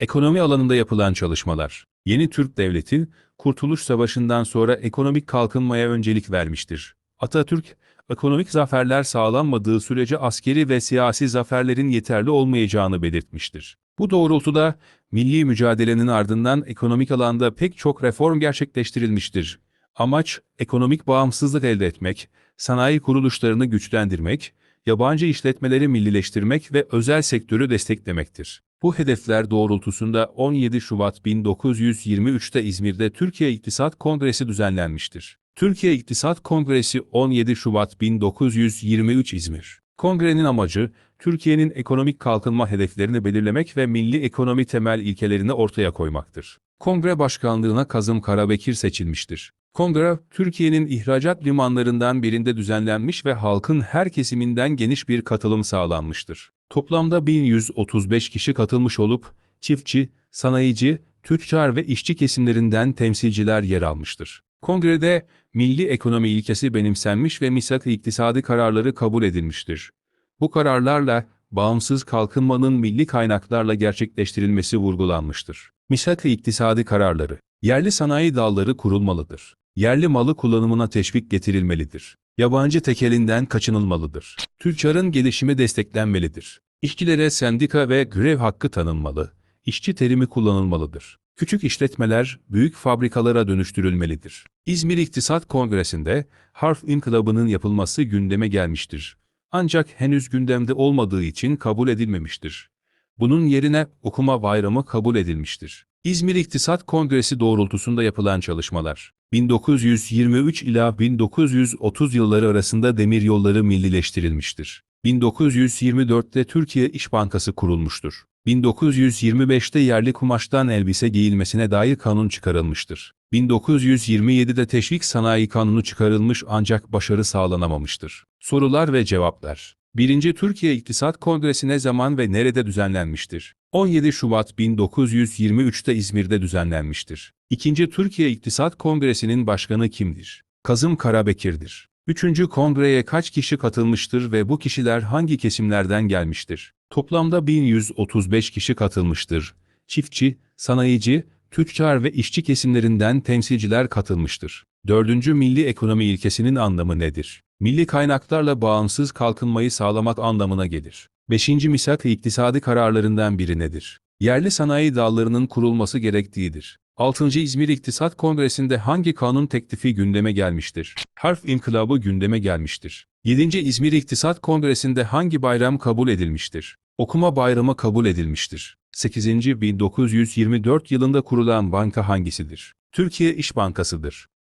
Ekonomi alanında yapılan çalışmalar. Yeni Türk Devleti, Kurtuluş Savaşı'ndan sonra ekonomik kalkınmaya öncelik vermiştir. Atatürk, ekonomik zaferler sağlanmadığı sürece askeri ve siyasi zaferlerin yeterli olmayacağını belirtmiştir. Bu doğrultuda milli mücadelenin ardından ekonomik alanda pek çok reform gerçekleştirilmiştir. Amaç, ekonomik bağımsızlık elde etmek, sanayi kuruluşlarını güçlendirmek, yabancı işletmeleri millileştirmek ve özel sektörü desteklemektir. Bu hedefler doğrultusunda 17 Şubat 1923'te İzmir'de Türkiye İktisat Kongresi düzenlenmiştir. Türkiye İktisat Kongresi 17 Şubat 1923 İzmir. Kongrenin amacı, Türkiye'nin ekonomik kalkınma hedeflerini belirlemek ve milli ekonomi temel ilkelerini ortaya koymaktır. Kongre başkanlığına Kazım Karabekir seçilmiştir. Kongre, Türkiye'nin ihracat limanlarından birinde düzenlenmiş ve halkın her kesiminden geniş bir katılım sağlanmıştır. Toplamda 1135 kişi katılmış olup, çiftçi, sanayici, tüccar ve işçi kesimlerinden temsilciler yer almıştır. Kongrede, milli ekonomi ilkesi benimsenmiş ve misak-ı iktisadi kararları kabul edilmiştir. Bu kararlarla, bağımsız kalkınmanın milli kaynaklarla gerçekleştirilmesi vurgulanmıştır. Misak-ı iktisadi kararları, yerli sanayi dalları kurulmalıdır. Yerli malı kullanımına teşvik getirilmelidir. Yabancı tekelinden kaçınılmalıdır. Tüccarın gelişimi desteklenmelidir. İşçilere sendika ve grev hakkı tanınmalı. İşçi terimi kullanılmalıdır. Küçük işletmeler büyük fabrikalara dönüştürülmelidir. İzmir İktisat Kongresi'nde harf inkılabının yapılması gündeme gelmiştir. Ancak henüz gündemde olmadığı için kabul edilmemiştir. Bunun yerine okuma bayramı kabul edilmiştir. İzmir İktisat Kongresi doğrultusunda yapılan çalışmalar, 1923 ila 1930 yılları arasında demir yolları millileştirilmiştir. 1924'te Türkiye İş Bankası kurulmuştur. 1925'te yerli kumaştan elbise giyilmesine dair kanun çıkarılmıştır. 1927'de Teşvik Sanayi Kanunu çıkarılmış ancak başarı sağlanamamıştır. Sorular ve cevaplar 1. Türkiye İktisat Kongresi ne zaman ve nerede düzenlenmiştir? 17 Şubat 1923'te İzmir'de düzenlenmiştir. 2. Türkiye İktisat Kongresi'nin başkanı kimdir? Kazım Karabekir'dir. 3. Kongreye kaç kişi katılmıştır ve bu kişiler hangi kesimlerden gelmiştir? Toplamda 1135 kişi katılmıştır. Çiftçi, sanayici, tüccar ve işçi kesimlerinden temsilciler katılmıştır. 4. Milli ekonomi ilkesinin anlamı nedir? Milli kaynaklarla bağımsız kalkınmayı sağlamak anlamına gelir. 5. Misak iktisadi kararlarından biri nedir? Yerli sanayi dallarının kurulması gerektiğidir. 6. İzmir İktisat Kongresi'nde hangi kanun teklifi gündeme gelmiştir? Harf inkılabı gündeme gelmiştir. 7. İzmir İktisat Kongresi'nde hangi bayram kabul edilmiştir? Okuma bayramı kabul edilmiştir. 8. 1924 yılında kurulan banka hangisidir? Türkiye İş Bankası'dır.